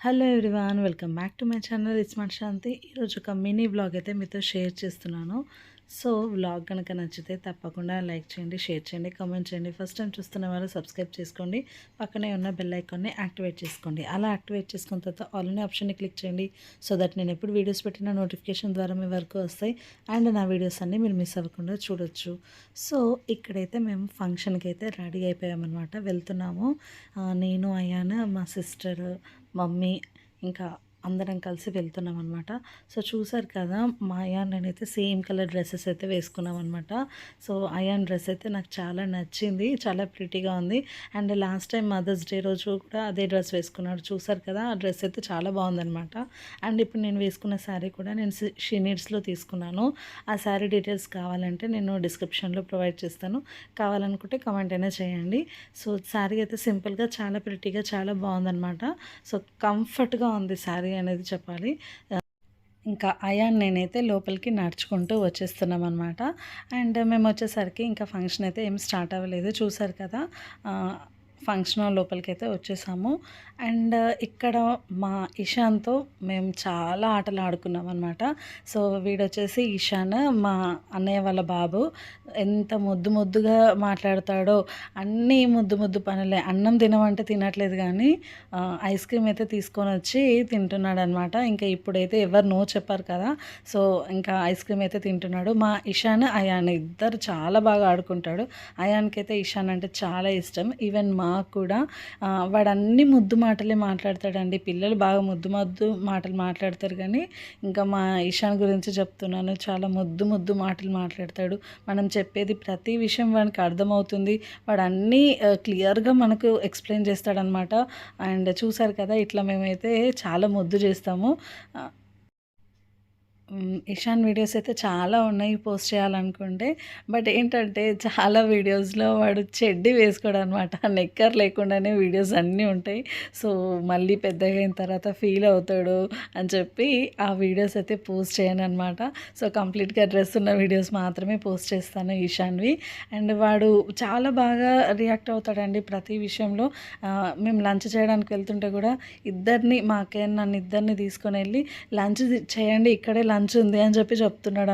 Hello everyone welcome back to my channel. It's Man Shanti ఈరోజు ఒక mini vlog అయితే మీతో షేర్ చేస్తున్నాను. సో వ్లాగ్ కనుక నచ్చితే తప్పకుండా లైక్ చేయండి షేర్ చేయండి కామెంట్ చేయండి. ఫస్ట్ టైం చూస్తున్న వాళ్ళు సబ్స్క్రైబ్ చేసుకోండి పక్కనే ఉన్న బెల్ ఐకాన్ని యాక్టివేట్ చేసుకోండి. అలా యాక్టివేట్ చేసుకున్న తర్వాత ఆల్రెడీ ఆప్షన్ని క్లిక్ చేయండి సో దట్ నేను ఎప్పుడు వీడియోస్ పెట్టిన నోటిఫికేషన్ ద్వారా మీ వరకు వస్తాయి. అండ్ నా వీడియోస్ అన్నీ మీరు మిస్ అవ్వకుండా చూడొచ్చు. సో ఇక్కడైతే మేము ఫంక్షన్కి అయితే రెడీ అయిపోయామన్నమాట. వెళ్తున్నాము. నేను అయ్యాను మా సిస్టర్ మమ్మీ ఇంకా అందరం కలిసి వెళ్తున్నాం అనమాట సో చూసారు కదా మా అయాన్ నేనైతే సేమ్ కలర్ డ్రెస్సెస్ అయితే వేసుకున్నాం అనమాట సో అయాన్ డ్రెస్ అయితే నాకు చాలా నచ్చింది చాలా ప్రిటీగా ఉంది. And last time mother's day రోజు కూడా అదే డ్రెస్ వేసుకున్నాడు. చూసారు కదా ఆ డ్రెస్ అయితే చాలా బాగుందనమాట అండ్ ఇప్పుడు నేను వేసుకున్న శారీ కూడా నేను షీనీడ్స్లో తీసుకున్నాను. ఆ శారీ డీటెయిల్స్ కావాలంటే నేను డిస్క్రిప్షన్లో ప్రొవైడ్ చేస్తాను. కావాలనుకుంటే కమెంట్ అయినా చేయండి. సో శారీ అయితే సింపుల్గా చాలా ప్రిటీగా చాలా బాగుందనమాట సో కంఫర్ట్గా ఉంది శారీ అనేది చెప్పాలి. ఇంకా అయాన్ నేనైతే లోపలికి నడుచుకుంటూ వచ్చేస్తున్నాం అనమాట అండ్ మేము వచ్చేసరికి ఇంకా ఫంక్షన్ అయితే ఏం స్టార్ట్ అవ్వలేదు. చూసారు కదా ఫంక్షన్ హాల్ లోపలికి అయితే వచ్చేసాము. అండ్ ఇక్కడ మా ఇషాన్తో మేము చాలా ఆటలు ఆడుకున్నాం అనమాట సో వీడొచ్చేసి ఇషాన్ మా అన్నయ్య వాళ్ళ బాబు ఎంత ముద్దు ముద్దుగా మాట్లాడతాడో అన్నీ ముద్దు ముద్దు పనులే. అన్నం తినమంటే తినట్లేదు కానీ ఐస్ క్రీమ్ అయితే తీసుకొని వచ్చి తింటున్నాడు అనమాట ఇంకా ఇప్పుడైతే ఎవరు నో చెప్పారు కదా సో ఇంకా ఐస్ క్రీమ్ అయితే తింటున్నాడు. మా ఇషాన్ అయాన్ ఇద్దరు చాలా బాగా ఆడుకుంటాడు. అయాన్కైతే ఇషాన్ అంటే చాలా ఇష్టం. ఈవెన్ మా మాకు కూడా ఆ, వాడు అన్ని ముద్దు మాటలే మాట్లాడతాడండి. పిల్లలు బాగా ముద్దు ముద్దు మాటలు మాట్లాడతారు కానీ ఇంకా మా ఇషాన్ గురించి చెప్తున్నాను. చాలా ముద్దు ముద్దు మాటలు మాట్లాడతాడు. మనం చెప్పేది ప్రతి విషయం వానికి అర్థమవుతుంది. వాడు అన్నీ క్లియర్గా మనకు ఎక్స్ప్లెయిన్ చేస్తాడనమాట అండ్ చూసారు కదా ఇట్లా మేమైతే చాలా ముద్దు చేస్తాము. ఇషాన్ వీడియోస్ అయితే చాలా ఉన్నాయి పోస్ట్ చేయాలనుకుంటే. బట్ ఏంటంటే చాలా వీడియోస్లో వాడు చెడ్డి వేసుకోడు అనమాట నెక్కర్ లేకుండానే వీడియోస్ అన్నీ ఉంటాయి. సో మళ్ళీ పెద్దగా అయిన తర్వాత ఫీల్ అవుతాడు అని చెప్పి ఆ వీడియోస్ అయితే పోస్ట్ చేయను అనమాట సో కంప్లీట్గా డ్రెస్ ఉన్న వీడియోస్ మాత్రమే పోస్ట్ చేస్తాను ఇషాన్వి. అండ్ వాడు చాలా బాగా రియాక్ట్ అవుతాడండి ప్రతి విషయంలో. మేము లంచ్ చేయడానికి వెళ్తుంటే కూడా ఇద్దరిని మా అక్కయ్య నన్ను ఇద్దరిని తీసుకొని వెళ్ళి లంచ్ చేయండి ఇక్కడే లంచ్ ఉంది అని చెప్పి చెప్తున్నాడు